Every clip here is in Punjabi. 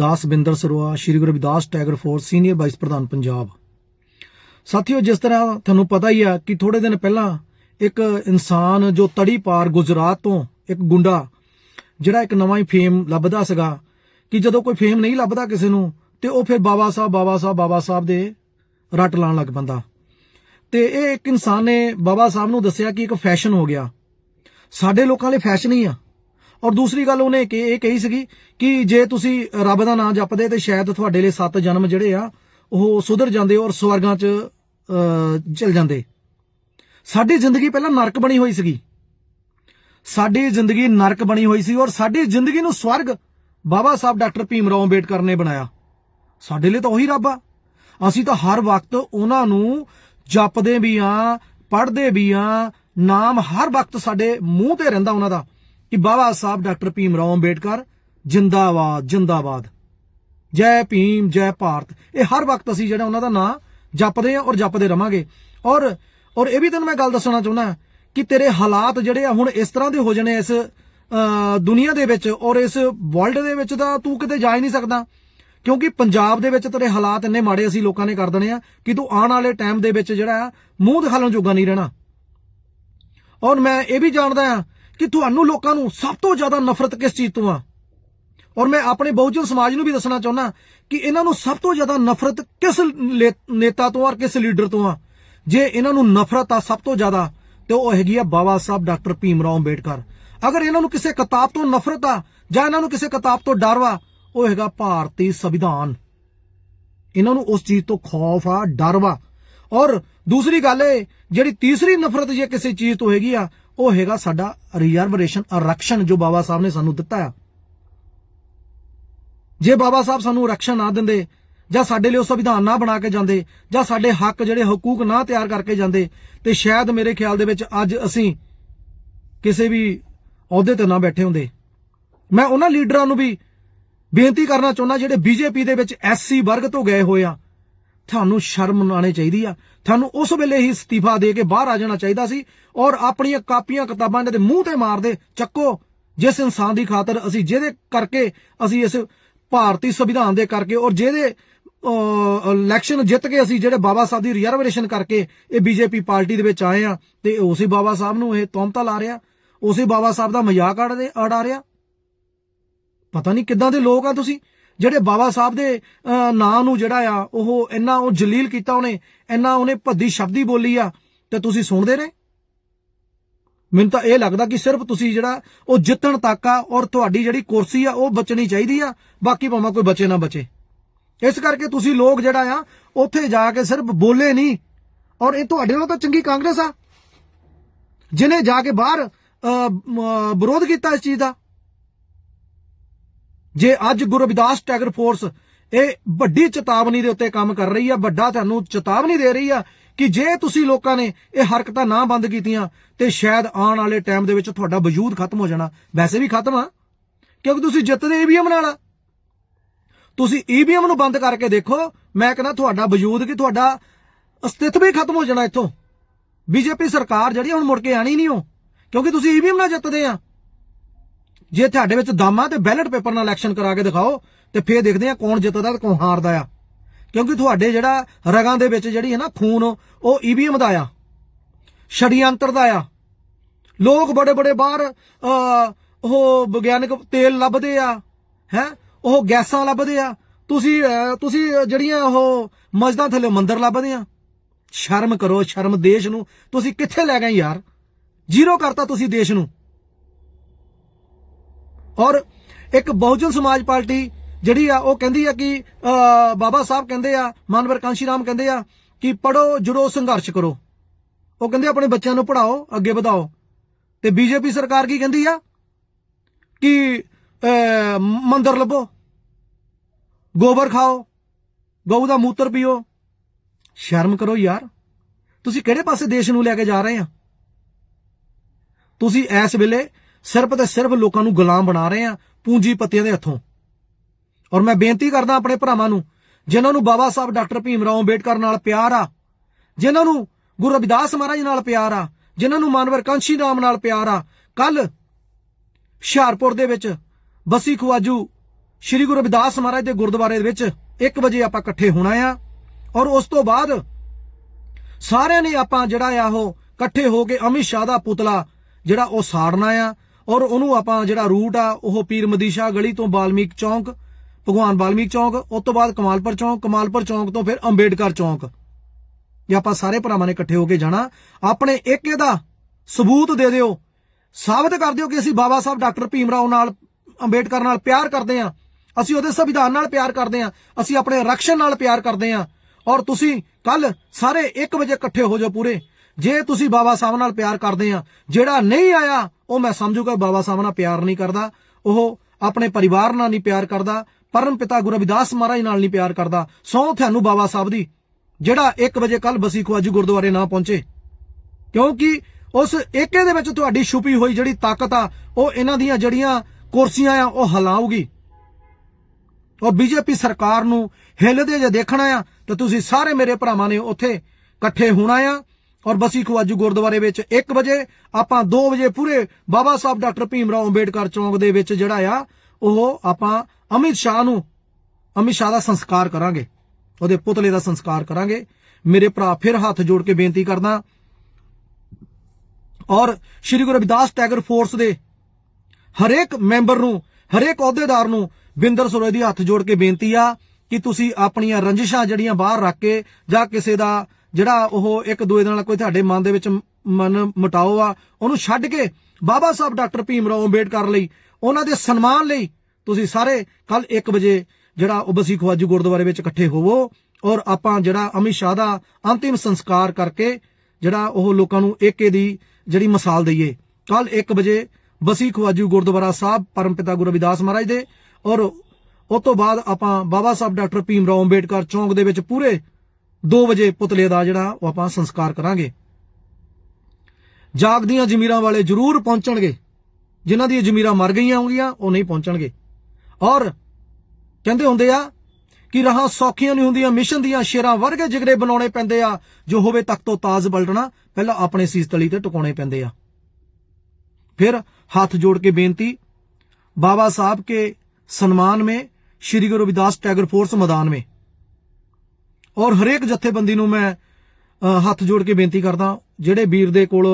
Das Binder Saroa, Shri Guru Ravidas tiger force senior vice ਪ੍ਰਧਾਨ ਪੰਜਾਬ। ਸਾਥੀਓ, ਜਿਸ ਤਰ੍ਹਾਂ ਤੁਹਾਨੂੰ ਪਤਾ ਹੀ ਆ ਕਿ ਥੋੜੇ ਦਿਨ ਪਹਿਲਾਂ ਇੱਕ ਇਨਸਾਨ ਜੋ ਤੜੀ ਪਾਰ ਗੁਜਰਾਤ ਤੋਂ ਇੱਕ ਗੁੰਡਾ, ਜਿਹੜਾ ਇੱਕ ਨਵਾਂ ਹੀ ਫੇਮ ਲੱਭਦਾ ਸੀਗਾ, ਕਿ ਜਦੋਂ ਕੋਈ ਫੇਮ ਨਹੀਂ ਲੱਭਦਾ ਕਿਸੇ ਨੂੰ, ਤੇ ਉਹ ਫਿਰ ਬਾਬਾ ਸਾਹਿਬ ਬਾਬਾ ਸਾਹਿਬ ਬਾਬਾ ਸਾਹਿਬ ਦੇ ਰੱਟ ਲਾਉਣ ਲੱਗ ਪੈਂਦਾ। ਤੇ ਇਹ ਇੱਕ ਇਨਸਾਨ ਨੇ ਬਾਬਾ ਸਾਹਿਬ ਨੂੰ ਦੱਸਿਆ ਕਿ ਇੱਕ ਫੈਸ਼ਨ ਹੋ ਗਿਆ। ਸਾਡੇ ਲੋਕਾਂ ਲਈ ਫੈਸ਼ਨ ਹੀ ਆ। ਔਰ ਦੂਸਰੀ ਗੱਲ ਉਹਨੇ ਕਿ ਇਹ ਕਹੀ ਸੀਗੀ ਕਿ ਜੇ ਤੁਸੀਂ ਰੱਬ ਦਾ ਨਾਮ ਜਪਦੇ ਤੇ ਸ਼ਾਇਦ ਤੁਹਾਡੇ ਲਈ ਸੱਤ ਜਨਮ ਜਿਹੜੇ ਆ ਉਹ ਸੁਧਰ ਜਾਂਦੇ ਔਰ ਸਵਰਗਾਂ 'ਚ ਅਹ, ਚਲ ਜਾਂਦੇ। ਸਾਡੀ ਜ਼ਿੰਦਗੀ ਪਹਿਲਾਂ ਨਰਕ ਬਣੀ ਹੋਈ ਸੀਗੀ। ਸਾਡੀ ਜ਼ਿੰਦਗੀ ਨਰਕ ਬਣੀ ਹੋਈ ਸੀ ਔਰ ਸਾਡੀ ਜ਼ਿੰਦਗੀ ਨੂੰ ਸਵਰਗ ਬਾਬਾ ਸਾਹਿਬ ਡਾਕਟਰ ਭੀਮ ਰਾਓ ਅੰਬੇਡਕਰ ਨੇ ਬਣਾਇਆ। ਸਾਡੇ ਲਈ ਤਾਂ ਉਹੀ ਰੱਬ ਆ। ਅਸੀਂ ਤਾਂ ਹਰ ਵਕਤ ਉਹਨਾਂ ਨੂੰ ਜਪਦੇ ਵੀ ਆ ਪੜ੍ਹਦੇ ਵੀ ਆ ਨਾਮ ਹਰ ਵਕਤ ਸਾਡੇ ਮੂੰਹ ਤੇ ਰਹਿੰਦਾ ਉਹਨਾਂ ਦਾ। ਕਿ ਬਾਬਾ ਸਾਹਿਬ ਡਾਕਟਰ ਭੀਮ ਰਾਓ ਅੰਬੇਡਕਰ, ਜਿੰਦਾਬਾਦ ਜਿੰਦਾਬਾਦ। ਜੈ ਭੀਮ, ਜੈ ਭਾਰਤ। ਇਹ ਹਰ ਵਕਤ ਅਸੀਂ ਜਿਹੜਾ ਉਹਨਾਂ ਦਾ ਨਾਂ ਜਪਦੇ ਆ ਔਰ ਜਪਦੇ ਰਵਾਂਗੇ। ਔਰ ਔਰ ਇਹ ਵੀ ਤੈਨੂੰ ਮੈਂ ਗੱਲ ਦੱਸਣਾ ਚਾਹੁੰਦਾ ਕਿ ਤੇਰੇ ਹਾਲਾਤ ਜਿਹੜੇ ਆ ਹੁਣ ਇਸ ਤਰ੍ਹਾਂ ਦੇ ਹੋ ਜਾਣੇ ਇਸ ਦੁਨੀਆ ਦੇ ਵਿੱਚ ਔਰ ਇਸ ਵਰਲਡ ਦੇ ਵਿੱਚ ਤਾਂ ਤੂੰ ਕਿਤੇ ਜਾ ਹੀ ਨਹੀਂ ਸਕਦਾ। ਕਿਉਂਕਿ ਪੰਜਾਬ ਦੇ ਵਿੱਚ ਤੇਰੇ ਹਾਲਾਤ ਇੰਨੇ ਮਾੜੇ ਅਸੀਂ ਲੋਕਾਂ ਨੇ ਕਰ ਦੇਣੇ ਆ ਕਿ ਤੂੰ ਆਉਣ ਵਾਲੇ ਟਾਈਮ ਦੇ ਵਿੱਚ ਜਿਹੜਾ ਆ ਮੂੰਹ ਦਿਖਾਉਣ ਜੋਗਾ ਨਹੀਂ ਰਹਿਣਾ। ਔਰ ਮੈਂ ਇਹ ਵੀ ਜਾਣਦਾ ਆ ਕਿ ਤੁਹਾਨੂੰ ਲੋਕਾਂ ਨੂੰ ਸਭ ਤੋਂ ਜ਼ਿਆਦਾ ਨਫ਼ਰਤ ਕਿਸ ਚੀਜ਼ ਤੋਂ ਆ? ਔਰ ਮੈਂ ਆਪਣੇ ਬਹੁਜਨ ਸਮਾਜ ਨੂੰ ਵੀ ਦੱਸਣਾ ਚਾਹੁੰਦਾ ਕਿ ਇਹਨਾਂ ਨੂੰ ਸਭ ਤੋਂ ਜ਼ਿਆਦਾ ਨਫ਼ਰਤ ਕਿਸ ਨੇਤਾ ਤੋਂ ਔਰ ਕਿਸ ਲੀਡਰ ਤੋਂ ਆ? ਜੇ ਇਹਨਾਂ ਨੂੰ ਨਫ਼ਰਤ ਆ ਸਭ ਤੋਂ ਜ਼ਿਆਦਾ, ਤੇ ਉਹ ਹੈਗੀ ਆ ਬਾਬਾ ਸਾਹਿਬ ਡਾਕਟਰ ਭੀਮ ਰਾਓ ਅੰਬੇਡਕਰ। ਅਗਰ ਇਹਨਾਂ ਨੂੰ ਕਿਸੇ ਕਿਤਾਬ ਤੋਂ ਨਫ਼ਰਤ ਆ, ਜਾਂ ਇਹਨਾਂ ਨੂੰ ਕਿਸੇ ਕਿਤਾਬ ਤੋਂ ਡਰ ਵਾ, ਉਹ ਹੈਗਾ ਭਾਰਤੀ ਸੰਵਿਧਾਨ। ਇਹਨਾਂ ਨੂੰ ਉਸ ਚੀਜ਼ ਤੋਂ ਖੌਫ ਆ, ਡਰ ਵਾ। ਔਰ ਦੂਸਰੀ ਗੱਲ ਇਹ, ਜਿਹੜੀ ਤੀਸਰੀ ਨਫ਼ਰਤ ਜੇ ਕਿਸੇ ਚੀਜ਼ ਤੋਂ ਹੈਗੀ ਆ ਉਹ ਹੈਗਾ ਸਾਡਾ ਰਿਜ਼ਰਵੇਸ਼ਨ ਆਰਕਸ਼ਣ ਜੋ ਬਾਬਾ ਸਾਹਿਬ ਨੇ ਸਾਨੂੰ ਦਿੱਤਾ ਆ। ਜੇ ਬਾਬਾ ਸਾਹਿਬ ਸਾਨੂੰ ਆਰਕਸ਼ਣ ਨਾ ਦਿੰਦੇ, ਜਾਂ ਸਾਡੇ ਲਈ ਉਹ ਸੰਵਿਧਾਨ ਨਾ ਬਣਾ ਕੇ ਜਾਂਦੇ, ਜਾਂ ਸਾਡੇ ਹੱਕ ਜਿਹੜੇ ਹਕੂਕ ਨਾ ਤਿਆਰ ਕਰਕੇ ਜਾਂਦੇ, ਤੇ ਸ਼ਾਇਦ ਮੇਰੇ ਖਿਆਲ ਦੇ ਵਿੱਚ ਅੱਜ ਅਸੀਂ ਕਿਸੇ ਵੀ ਅਹੁਦੇ ਤੇ ਨਾ ਬੈਠੇ ਹੁੰਦੇ। ਮੈਂ ਉਹਨਾਂ ਲੀਡਰਾਂ ਨੂੰ ਵੀ ਬੇਨਤੀ ਕਰਨਾ ਚਾਹੁੰਦਾ ਜਿਹੜੇ ਬੀਜੇਪੀ ਦੇ ਵਿੱਚ ਐਸਸੀ ਵਰਗ ਤੋਂ ਗਏ ਹੋਏ ਆ। ਤੁਹਾਨੂੰ ਸ਼ਰਮ ਮਨਾਣੀ ਚਾਹੀਦੀ ਆ। ਤੁਹਾਨੂੰ ਉਸ ਵੇਲੇ ਹੀ ਅਸਤੀਫਾ ਦੇ ਕੇ ਬਾਹਰ ਆ ਜਾਣਾ ਚਾਹੀਦਾ ਸੀ ਔਰ ਆਪਣੀਆਂ ਕਾਪੀਆਂ ਕਿਤਾਬਾਂ ਦੇ ਮੂੰਹ ਤੇ ਮਾਰਦੇ ਚੱਕੋ। ਜਿਸ ਇਨਸਾਨ ਦੀ ਖਾਤਰ ਅਸੀਂ ਜਿਹਦੇ ਕਰਕੇ ਅਸੀਂ ਇਸ ਭਾਰਤੀ ਸੰਵਿਧਾਨ ਦੇ ਕਰਕੇ ਔਰ ਜਿਹਦੇ ਇਲੈਕਸ਼ਨ ਜਿੱਤ ਕੇ ਅਸੀਂ ਜਿਹੜੇ ਬਾਬਾ ਸਾਹਿਬ ਦੀ ਰਿਜ਼ਰਵੇਸ਼ਨ ਕਰਕੇ ਇਹ ਬੀਜੇਪੀ ਪਾਰਟੀ ਦੇ ਵਿੱਚ ਆਏ ਆ ਤੇ ਉਸੇ ਬਾਬਾ ਸਾਹਿਬ ਨੂੰ ਇਹ ਤੌਮਤਾ ਲਾ ਰਿਹਾ, ਉਸੇ ਬਾਬਾ ਸਾਹਿਬ ਦਾ ਮਜ਼ਾਕ ਆੜਦੇ ਆੜਾ ਰਿਹਾ। ਪਤਾ ਨਹੀਂ ਕਿੱਦਾਂ ਦੇ ਲੋਕ ਆ ਤੁਸੀਂ। ਜਿਹੜੇ ਬਾਬਾ ਸਾਹਿਬ ਦੇ ਅਹ, ਨਾਂ ਨੂੰ ਜਿਹੜਾ ਆ ਉਹ ਇੰਨਾ ਉਹ ਜਲੀਲ ਕੀਤਾ ਉਹਨੇ ਇੰਨਾ ਉਹਨੇ ਭੱਦੀ ਸ਼ਬਦੀ ਬੋਲੀ ਆ ਤੇ ਤੁਸੀਂ ਸੁਣਦੇ ਰਹੇ? ਮੈਨੂੰ ਤਾਂ ਇਹ ਲੱਗਦਾ ਕਿ ਸਿਰਫ ਤੁਸੀਂ ਜਿਹੜਾ ਉਹ ਜਿੱਤਣ ਤੱਕ ਆ ਔਰ ਤੁਹਾਡੀ ਜਿਹੜੀ ਕੁਰਸੀ ਆ ਉਹ ਬਚਣੀ ਚਾਹੀਦੀ ਆ ਬਾਕੀ ਭਾਵੇਂ ਕੋਈ ਬਚੇ ਨਾ ਬਚੇ। ਇਸ ਕਰਕੇ ਤੁਸੀਂ ਲੋਕ ਜਿਹੜਾ ਆ ਉੱਥੇ ਜਾ ਕੇ ਸਿਰਫ ਬੋਲੇ ਨਹੀਂ ਔਰ ਇਹ ਤੁਹਾਡੇ ਨਾਲ ਤਾਂ ਚੰਗੀ ਕਾਂਗਰਸ ਆ। ਜਿਨੇ ਜਾ ਕੇ ਬਾਹਰ ਵਿਰੋਧ ਕੀਤਾ ਇਸ ਚੀਜ਼ ਦਾ ਜੇ ਅੱਜ ਗੁਰੂ ਰਵਿਦਾਸ ਟੈਗਰ ਫੋਰਸ ਇਹ ਵੱਡੀ ਚੇਤਾਵਨੀ ਦੇ ਉੱਤੇ ਕੰਮ ਕਰ ਰਹੀ ਆ, ਵੱਡਾ ਤੁਹਾਨੂੰ ਚੇਤਾਵਨੀ ਦੇ ਰਹੀ ਆ ਕਿ ਜੇ ਤੁਸੀਂ ਲੋਕਾਂ ਨੇ ਇਹ ਹਰਕਤਾਂ ਨਾ ਬੰਦ ਕੀਤੀਆਂ, ਤੇ ਸ਼ਾਇਦ ਆਉਣ ਵਾਲੇ ਟਾਈਮ ਦੇ ਵਿੱਚ ਤੁਹਾਡਾ ਵਜੂਦ ਖਤਮ ਹੋ ਜਾਣਾ। ਵੈਸੇ ਵੀ ਖਤਮ ਆ, ਕਿਉਂਕਿ ਤੁਸੀਂ ਜਿੱਤਦੇ ਈਵੀਐਮ ਨਾਲ ਆ। ਤੁਸੀਂ ਈਵੀਐਮ ਨੂੰ ਬੰਦ ਕਰਕੇ ਦੇਖੋ, ਮੈਂ ਕਹਿੰਦਾ ਤੁਹਾਡਾ ਵਜੂਦ ਕਿ ਤੁਹਾਡਾ ਅਸਤਿਤਵ ਹੀ ਖਤਮ ਹੋ ਜਾਣਾ ਇੱਥੋਂ। ਬੀਜੇਪੀ ਸਰਕਾਰ ਜਿਹੜੀ ਹੁਣ ਮੁੜ ਕੇ ਆਣੀ ਨਹੀਂ ਹੋ ਕਿਉਂਕਿ ਤੁਸੀਂ ਈਵੀਐਮ ਨਾਲ ਜਿੱਤਦੇ ਆ। ਜੇ ਤੁਹਾਡੇ ਵਿੱਚ ਦਮ ਆ ਤੇ ਬੈਲਟ ਪੇਪਰ ਨਾਲ ਇਲੈਕਸ਼ਨ ਕਰਾ ਕੇ ਦਿਖਾਓ ਤੇ ਫੇਰ ਦੇਖਦੇ ਆ ਕੌਣ ਜਿੱਤਦਾ ਤੇ ਕੌਣ ਹਾਰਦਾ ਆ। ਕਿਉਂਕਿ ਤੁਹਾਡੇ ਜਿਹੜਾ ਰਗਾਂ ਦੇ ਵਿੱਚ ਜਿਹੜੀ ਹੈ ਨਾ ਖੂਨ, ਉਹ ਈਵੀਐਮ ਦਾ ਆ। ਛੜੀਅੰਤਰ ਦਾ ਆ। ਲੋਕ ਬੜੇ ਬੜੇ ਬਾਹਰ ਉਹ ਵਿਗਿਆਨਕ ਤੇਲ ਲੱਭਦੇ ਆ, ਹੈ? ਉਹ ਗੈਸਾਂ ਲੱਭਦੇ ਆ। ਤੁਸੀਂ ਤੁਸੀਂ ਜਿਹੜੀਆਂ ਉਹ ਮਸਜਿਦਾਂ ਥੱਲੇ ਮੰਦਰ ਲੱਭਦੇ ਆ। ਸ਼ਰਮ ਕਰੋ, ਸ਼ਰਮ ਦੇਸ਼ ਨੂੰ। ਤੁਸੀਂ ਕਿੱਥੇ ਲੈ ਗਏ ਯਾਰ? ਜ਼ੀਰੋ ਕਰਤਾ ਤੁਸੀਂ ਦੇਸ਼ ਨੂੰ। ਔਰ ਇੱਕ ਬਹੁਜਨ ਸਮਾਜ ਪਾਰਟੀ ਜਿਹੜੀ ਆ, ਉਹ ਕਹਿੰਦੀ ਆ ਕਿ ਬਾਬਾ ਸਾਹਿਬ ਕਹਿੰਦੇ ਆ, ਮਾਨਵਰ ਕਾਂਸ਼ੀ ਰਾਮ ਕਹਿੰਦੇ ਆ ਕਿ ਪੜੋ ਜੁੜੋ, ਸੰਘਰਸ਼ ਕਰੋ। ਉਹ ਕਹਿੰਦੇ ਆਪਣੇ ਬੱਚਿਆਂ ਨੂੰ ਪੜਾਓ ਅੱਗੇ ਵਧਾਓ। ਤੇ ਬੀਜੇਪੀ ਸਰਕਾਰ ਕੀ ਕਹਿੰਦੀ ਆ? ਕਿ ਮੰਦਰ ਲੱਭੋ, ਗੋਬਰ ਖਾਓ, ਗਊ ਦਾ ਮੂਤਰ ਪੀਓ। ਸ਼ਰਮ ਕਰੋ ਯਾਰ। ਤੁਸੀਂ ਕਿਹੜੇ ਪਾਸੇ ਦੇਸ਼ ਨੂੰ ਲੈ ਕੇ ਜਾ ਰਹੇ ਆ? ਤੁਸੀਂ ਇਸ ਵੇਲੇ ਸਿਰਫ ਤੇ ਸਿਰਫ ਲੋਕਾਂ ਨੂੰ ਗੁਲਾਮ ਬਣਾ ਰਹੇ ਆ ਪੂੰਜੀਪਤੀਆਂ ਦੇ ਹੱਥੋਂ। ਔਰ ਮੈਂ ਬੇਨਤੀ ਕਰਦਾ ਆਪਣੇ ਭਰਾਵਾਂ ਨੂੰ, ਜਿਨ੍ਹਾਂ ਨੂੰ ਬਾਬਾ ਸਾਹਿਬ ਡਾਕਟਰ ਭੀਮ ਰਾਓ ਅੰਬੇਡਕਰ ਨਾਲ ਪਿਆਰ ਆ, ਜਿਨ੍ਹਾਂ ਨੂੰ ਗੁਰੂ ਰਵਿਦਾਸ ਮਹਾਰਾਜ ਨਾਲ ਪਿਆਰ ਆ, ਜਿਨ੍ਹਾਂ ਨੂੰ ਮਾਨਵਰ ਕਾਂਸ਼ੀ ਰਾਮ ਨਾਲ ਪਿਆਰ ਆ, ਕੱਲ ਹੁਸ਼ਿਆਰਪੁਰ ਦੇ ਵਿੱਚ ਬਸੀ ਖਵਾਜੂ ਸ੍ਰੀ ਗੁਰੂ ਰਵਿਦਾਸ ਮਹਾਰਾਜ ਦੇ ਗੁਰਦੁਆਰੇ ਦੇ ਵਿੱਚ 1 ਵਜੇ ਆਪਾਂ ਇਕੱਠੇ ਹੋਣਾ ਆ, ਔਰ ਉਸ ਤੋਂ ਬਾਅਦ ਸਾਰਿਆਂ ਨੇ ਆਪਾਂ ਜਿਹੜਾ ਆ ਉਹ ਇਕੱਠੇ ਹੋ ਕੇ ਅਮਿਤ ਸ਼ਾਹ ਦਾ ਪੁਤਲਾ ਜਿਹੜਾ ਉਹ ਸਾੜਨਾ ਆ ਔਰ ਉਹਨੂੰ ਆਪਾਂ ਜਿਹੜਾ ਰੂਟ ਆ, ਉਹ ਪੀਰ ਮਦੀਸ਼ਾ ਗਲੀ ਤੋਂ ਬਾਲਮੀਕ ਚੌਂਕ, ਭਗਵਾਨ ਬਾਲਮੀਕ ਚੌਂਕ, ਉਸ ਤੋਂ ਬਾਅਦ ਕਮਾਲਪੁਰ ਚੌਂਕ ਕਮਾਲਪੁਰ ਚੌਂਕ ਤੋਂ ਫਿਰ ਅੰਬੇਡਕਰ ਚੌਂਕ। ਇਹ ਆਪਾਂ ਸਾਰੇ ਭਰਾਵਾਂ ਨੇ ਇਕੱਠੇ ਹੋ ਕੇ ਜਾਣਾ, ਆਪਣੇ ਇੱਕ ਇਹਦਾ ਸਬੂਤ ਦੇ ਦਿਓ। ਸਾਬਤ ਕਰ ਦਿਓ ਕਿ ਅਸੀਂ ਬਾਬਾ ਸਾਹਿਬ ਡਾਕਟਰ ਭੀਮ ਰਾਓ ਨਾਲ, ਅੰਬੇਡਕਰ ਨਾਲ ਪਿਆਰ ਕਰਦੇ ਹਾਂ। ਅਸੀਂ ਉਹਦੇ ਸੰਵਿਧਾਨ ਨਾਲ ਪਿਆਰ ਕਰਦੇ ਹਾਂ। ਅਸੀਂ ਆਪਣੇ ਰਕਸ਼ਣ ਨਾਲ ਪਿਆਰ ਕਰਦੇ ਹਾਂ। ਔਰ ਤੁਸੀਂ ਕੱਲ ਸਾਰੇ 1 ਵਜੇ ਇਕੱਠੇ ਹੋ ਜਾਓ ਪੂਰੇ। ਜੇ ਤੁਸੀਂ ਬਾਬਾ ਸਾਹਿਬ ਨਾਲ ਪਿਆਰ ਕਰਦੇ ਆ ਜਿਹੜਾ ਨਹੀਂ ਆਇਆ ਉਹ ਮੈਂ ਸਮਝੂਗਾ ਬਾਬਾ ਸਾਹਿਬ ਨਾਲ ਪਿਆਰ ਨਹੀਂ ਕਰਦਾ, ਉਹ ਆਪਣੇ ਪਰਿਵਾਰ ਨਾਲ ਨਹੀਂ ਪਿਆਰ ਕਰਦਾ, ਪਰਮ ਪਿਤਾ ਗੁਰੂ ਰਵਿਦਾਸ ਮਹਾਰਾਜ ਨਾਲ ਨਹੀਂ ਪਿਆਰ ਕਰਦਾ। ਸੌ ਤੁਹਾਨੂੰ ਬਾਬਾ ਸਾਹਿਬ ਦੀ, ਜਿਹੜਾ 1 ਵਜੇ ਕੱਲ ਬਸੀ ਖਵਾਜੂ ਗੁਰਦੁਆਰੇ ਨਾ ਪਹੁੰਚੇ। ਕਿਉਂਕਿ ਉਸ ਏਕੇ ਦੇ ਵਿੱਚ ਤੁਹਾਡੀ ਛੁਪੀ ਹੋਈ ਜਿਹੜੀ ਤਾਕਤ ਆ, ਉਹ ਇਹਨਾਂ ਦੀਆਂ ਜਿਹੜੀਆਂ ਕੁਰਸੀਆਂ ਆ, ਉਹ ਹਲਾਊਗੀ। ਔਰ ਬੀਜੇਪੀ ਸਰਕਾਰ ਨੂੰ ਹਿੱਲਦੇ ਜੇ ਦੇਖਣਾ ਆ, ਤਾਂ ਤੁਸੀਂ ਸਾਰੇ ਮੇਰੇ ਭਰਾਵਾਂ ਨੇ ਉੱਥੇ ਇਕੱਠੇ ਹੋਣਾ ਆ। ਔਰ ਬਸੀ ਖਵਾਜੂ ਗੁਰਦੁਆਰੇ ਵਿੱਚ 1 ਵਜੇ ਆਪਾਂ 2 ਵਜੇ ਪੂਰੇ ਬਾਬਾ ਸਾਹਿਬ ਡਾਕਟਰ ਭੀਮ ਰਾਓ ਅੰਬੇਡਕਰ ਚੌਂਕ ਦੇ ਵਿੱਚ ਜਿਹੜਾ ਆ, ਉਹ ਆਪਾਂ ਅਮਿਤ ਸ਼ਾਹ ਨੂੰ, ਅਮਿਤ ਸ਼ਾਹ ਦਾ ਸੰਸਕਾਰ ਕਰਾਂਗੇ। ਉਹਦੇ ਪੁਤਲੇ ਦਾ ਸੰਸਕਾਰ ਕਰਾਂਗੇ। ਮੇਰੇ ਭਰਾ ਫਿਰ ਹੱਥ ਜੋੜ ਕੇ ਬੇਨਤੀ ਕਰਦਾ ਔਰ ਸ਼੍ਰੀ ਗੁਰੂ ਰਵਿਦਾਸ ਟੈਗਰ ਫੋਰਸ ਦੇ ਹਰੇਕ ਮੈਂਬਰ ਨੂੰ, ਹਰੇਕ ਅਹੁਦੇਦਾਰ ਨੂੰ ਬਿੰਦਰ ਸਰੋਏ ਦੀ ਹੱਥ ਜੋੜ ਕੇ ਬੇਨਤੀ ਆ ਕਿ ਤੁਸੀਂ ਆਪਣੀਆਂ ਰੰਜਿਸ਼ਾਂ ਜਿਹੜੀਆਂ ਬਾਹਰ ਰੱਖ ਕੇ ਜਾਂ ਕਿਸੇ ਦਾ ਜਿਹੜਾ ਉਹ ਇੱਕ ਦੂਏ ਦੇ ਨਾਲ ਕੋਈ ਤੁਹਾਡੇ ਮਨ ਦੇ ਵਿੱਚ ਮਨ ਮਟਾਓ ਆ, ਉਹਨੂੰ ਛੱਡ ਕੇ ਬਾਬਾ ਸਾਹਿਬ ਡਾਕਟਰ ਭੀਮ ਰਾਓ ਅੰਬੇਡਕਰ ਲਈ, ਉਹਨਾਂ ਦੇ ਸਨਮਾਨ ਲਈ ਤੁਸੀਂ ਸਾਰੇ ਕੱਲ 1 ਵਜੇ ਜਿਹੜਾ ਉਹ ਬਸੀ ਖਵਾਜੂ ਗੁਰਦੁਆਰੇ ਵਿੱਚ ਇਕੱਠੇ ਹੋਵੋ ਔਰ ਆਪਾਂ ਜਿਹੜਾ ਅਮਿਤ ਸ਼ਾਹ ਦਾ ਅੰਤਿਮ ਸੰਸਕਾਰ ਕਰਕੇ ਜਿਹੜਾ ਉਹ ਲੋਕਾਂ ਨੂੰ ਏਕੇ ਦੀ ਜਿਹੜੀ ਮਿਸਾਲ ਦਈਏ। ਕੱਲ 1 ਵਜੇ ਬਸੀ ਖਵਾਜੂ ਗੁਰਦੁਆਰਾ ਸਾਹਿਬ ਪਰਮ ਪਿਤਾ ਗੁਰੂ ਰਵਿਦਾਸ ਮਹਾਰਾਜ ਦੇ ਔਰ ਉਸ ਤੋਂ ਬਾਅਦ ਆਪਾਂ ਬਾਬਾ ਸਾਹਿਬ ਡਾਕਟਰ ਭੀਮ ਰਾਓ ਅੰਬੇਡਕਰ ਚੌਂਕ ਦੇ ਵਿੱਚ ਪੂਰੇ 2 ਵਜੇ ਪੁਤਲੇ ਦਾ ਜਿਹੜਾ ਉਹ ਆਪਾਂ ਸੰਸਕਾਰ ਕਰਾਂਗੇ। ਜਾਗਦੀਆਂ ਜ਼ਮੀਰਾਂ ਵਾਲੇ ਜ਼ਰੂਰ ਪਹੁੰਚਣਗੇ। ਜਿਨ੍ਹਾਂ ਦੀਆਂ ਜ਼ਮੀਰਾਂ ਮਰ ਗਈਆਂ ਹੋਣਗੀਆਂ, ਉਹ ਨਹੀਂ ਪਹੁੰਚਣਗੇ। ਔਰ ਕਹਿੰਦੇ ਹੁੰਦੇ ਆ ਕਿ ਰਹਾ ਸੌਖੀਆਂ ਨਹੀਂ ਹੁੰਦੀਆਂ, ਮਿਸ਼ਨ ਦੀਆਂ ਸ਼ੇਰਾਂ ਵਰਗੇ ਜਿਗਰੇ ਬਣਾਉਣੇ ਪੈਂਦੇ ਆ, ਜੋ ਹੋਵੇ ਤਖਤੋ ਤਾਜ ਬਲਟਣਾ, ਪਹਿਲਾਂ ਆਪਣੇ ਸੀਸ ਤਲੀ ਤੇ ਟਿਕਾਉਣੇ ਪੈਂਦੇ ਆ। ਫਿਰ ਹੱਥ ਜੋੜ ਕੇ ਬੇਨਤੀ, ਬਾਬਾ ਸਾਹਿਬ ਕੇ ਸਨਮਾਨ ਮੇ, ਸ਼੍ਰੀ ਗੁਰੂ ਰਵਿਦਾਸ ਟੈਗਰ ਫੋਰਸ ਮੈਦਾਨ ਮੇ। ਔਰ ਹਰੇਕ ਜਥੇਬੰਦੀ ਨੂੰ ਮੈਂ ਹੱਥ ਜੋੜ ਕੇ ਬੇਨਤੀ ਕਰਦਾ, ਜਿਹੜੇ ਵੀਰ ਦੇ ਕੋਲ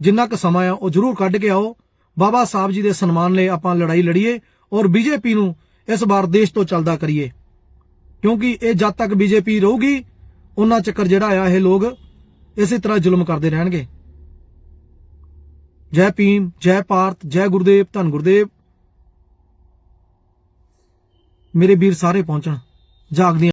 ਜਿੰਨਾ ਕੁ ਸਮਾਂ ਆ, ਉਹ ਜ਼ਰੂਰ ਕੱਢ ਕੇ ਆਓ। ਬਾਬਾ ਸਾਹਿਬ ਜੀ ਦੇ ਸਨਮਾਨ ਲਈ ਆਪਾਂ ਲੜਾਈ ਲੜੀਏ ਔਰ ਬੀਜੇਪੀ ਨੂੰ ਇਸ ਵਾਰ ਦੇਸ਼ ਤੋਂ ਚੱਲਦਾ ਕਰੀਏ। ਕਿਉਂਕਿ ਇਹ ਜਦ ਤੱਕ ਬੀਜੇਪੀ ਰਹੂਗੀ, ਉਹਨਾਂ ਚੱਕਰ ਜਿਹੜਾ ਆ, ਇਹ ਲੋਕ ਇਸੇ ਤਰ੍ਹਾਂ ਜ਼ੁਲਮ ਕਰਦੇ ਰਹਿਣਗੇ। ਜੈ ਭੀਮ, ਜੈ ਭਾਰਤ, ਜੈ ਗੁਰਦੇਵ, ਧੰਨ ਗੁਰਦੇਵ। ਮੇਰੇ ਵੀਰ ਸਾਰੇ ਪਹੁੰਚਣ, ਜਾਗਦੀਆਂ